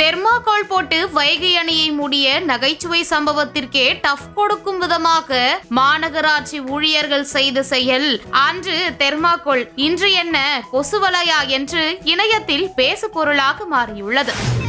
தெர்மாகோல் போட்டு வைகை அணையை மூடிய நகைச்சுவை சம்பவத்திற்கே டஃப் கொடுக்கும் விதமாக மாநகராட்சி ஊழியர்கள் செய்த செயல். அன்று தெர்மாகோல் இன்று என்ன கொசுவலையா என்று இணையத்தில் பேசு பொருளாக மாறியுள்ளது.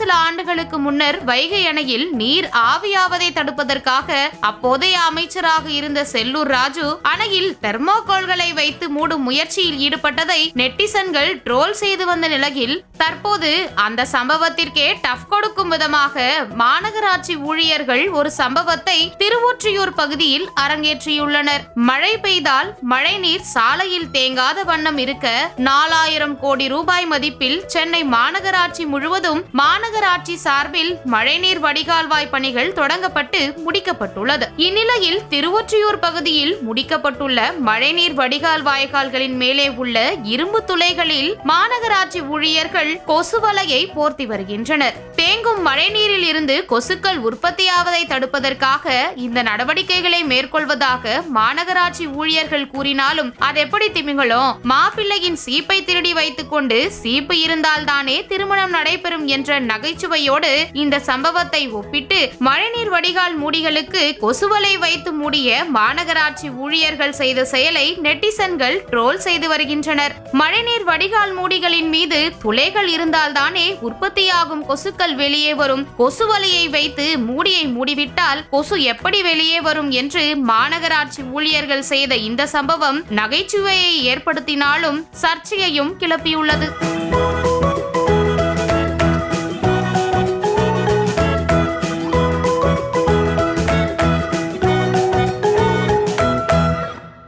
சில ஆண்டுகளுக்கு முன்னர் வைகை அணையில் நீர் ஆவியாவதை தடுப்பதற்காக அப்போதைய அமைச்சராக இருந்த செல்லூர் ராஜு அணையில் தெர்மோகோல்களை வைத்து மூடும் முயற்சியில் ஈடுபட்டதை நெட்டிசன்கள் ட்ரோல் செய்து வந்த நிலையில் தற்போது அந்த சம்பவத்திற்கே டஃப் கொடுக்கும் விதமாக மாநகராட்சி ஊழியர்கள் ஒரு சம்பவத்தை திருவொற்றியூர் பகுதியில் அரங்கேற்றியுள்ளனர். மழை பெய்தால் மழைநீர் சாலையில் தேங்காத வண்ணம் இருக்க நாலாயிரம் கோடி ரூபாய் மதிப்பில் சென்னை மாநகராட்சி முழுவதும் மாநகர மாநகராட்சி சார்பில் மழைநீர் வடிகால்வாய் பணிகள் தொடங்கப்பட்டு முடிக்கப்பட்டுள்ளது. இந்நிலையில் திருவொற்றியூர் பகுதியில் முடிக்கப்பட்டுள்ள மழைநீர் வடிகால் வாய்க்கால்களின் மேலே உள்ள இரும்பு துளைகளில் மாநகராட்சி ஊழியர்கள் கொசுவலையை போர்த்தி வருகின்றனர். தேங்கும் மழைநீரில் இருந்து கொசுக்கள் உற்பத்தியாவதை தடுப்பதற்காக இந்த நடவடிக்கைகளை மேற்கொள்வதாக மாநகராட்சி ஊழியர்கள் கூறினாலும் அது எப்படி திமிங்களும் மாப்பிள்ளையின் சீப்பை திருடி வைத்துக் கொண்டு சீப்பு இருந்தால்தானே திருமணம் நடைபெறும் என்ற நகைச்சுவையோடு இந்த சம்பவத்தை ஒப்பிட்டு மழைநீர் வடிகால் மூடிகளுக்கு கொசுவலை வைத்து மூடிய மாநகராட்சி ஊழியர்கள் செய்த செயலை நெட்டிசன்கள் ட்ரோல் செய்து வருகின்றனர். மழைநீர் வடிகால் மூடிகளின் மீது துளைகள் இருந்தால்தானே உற்பத்தியாகும் கொசுக்கள் வெளியே வரும். கொசுவலையை வைத்து மூடியை மூடிவிட்டால் கொசு எப்படி வெளியே வரும் என்று மாநகராட்சி ஊழியர்கள் செய்த இந்த சம்பவம் நகைச்சுவையை ஏற்படுத்தினாலும் சர்ச்சையையும் கிளப்பியுள்ளது.